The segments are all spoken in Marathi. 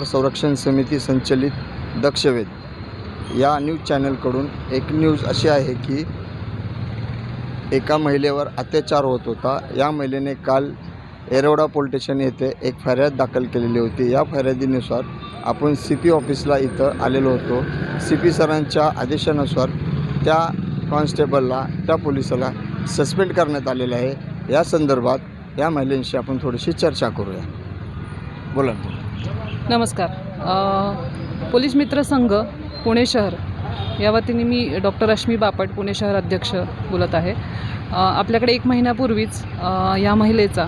मतदार संरक्षण समिती संचलित दक्षवेध या न्यूज चॅनलकडून एक न्यूज अशी आहे की एका महिलेवर अत्याचार होत होता. या महिलेने काल एरोडा पोलीस स्टेशन येथे एक फर्याद दाखल केलेली होती. या फर्यादीनुसार आपण सी पी ऑफिसला इथं आलेलो होतो. सी पी सरांच्या आदेशानुसार त्या कॉन्स्टेबलला त्या पोलिसाला सस्पेंड करण्यात आलेलं आहे. या संदर्भात या महिलेंशी आपण थोडीशी चर्चा करूया. बोला नमस्कार. पोलीस मित्र संघ पुणे शहर या वतीने मी डॉक्टर रश्मी बापट पुणे शहर अध्यक्ष बोलत आहे. आपल्याकडे एक महिन्यापूर्वीच या महिलेचा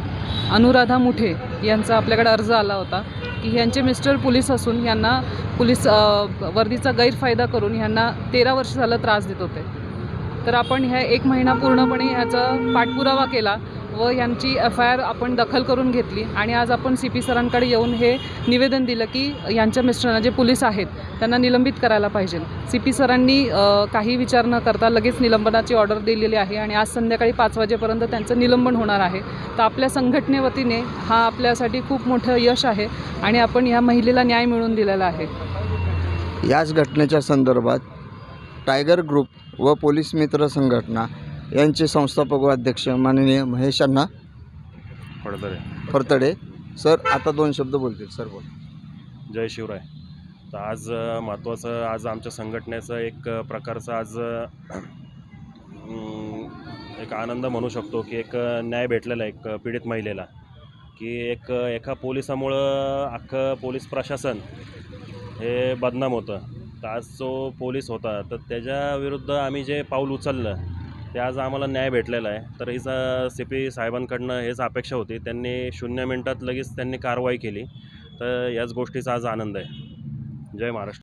अनुराधा मुठे यांचा आपल्याकडे अर्ज आला होता की यांचे मिस्टर पोलीस असून यांना पोलीस वर्दीचा गैरफायदा करून यांना तेरा वर्ष झालं त्रास देत होते. तर आपण ह्या एक महिना पूर्णपणे ह्याचा पाठपुरावा केला. व यांची एफ आय आर आपण दखल करून घेतली आणि आज आपण सी पी सरांकडे येऊन हे निवेदन दिलं की यांच्या मिस्टरांना जे पोलीस आहेत त्यांना निलंबित करायला पाहिजे. सी पी सरांनी काही विचार न करता लगेच निलंबनाची ऑर्डर दिलेली आहे आणि आज संध्याकाळी पाच वाजेपर्यंत त्यांचं निलंबन होणार आहे. तर आपल्या संघटनेवतीने हा आपल्यासाठी खूप मोठं यश आहे आणि आपण ह्या महिलेला न्याय मिळवून दिलेला आहे. याच घटनेच्या संदर्भात टायगर ग्रुप व पोलीस मित्र संघटना यांचे संस्थापक व अध्यक्ष माननीय महेशांना पडदरे फरतडे सर आता दोन शब्द बोलतील. सर बोल. जय शिवराय. तर आज महत्त्वाचं आज आमच्या संघटनेचं एक प्रकारचं आज एक आनंद म्हणू शकतो की एक न्याय भेटलेला एक पीडित महिलेला. की एक एका पोलिसामुळं अख्खं पोलीस प्रशासन हे बदनाम होतं. तर आज जो पोलीस होता तर त्याच्या विरुद्ध आम्ही जे पाऊल उचललं ते आज आम्हाला न्याय भेटलेला आहे. तर हिचा सी पी साहेबांकडनं हेच अपेक्षा होती. त्यांनी शून्य मिनटात लगेच त्यांनी कारवाई केली. तर याच गोष्टीचा आज आनंद आहे. जय महाराष्ट्र.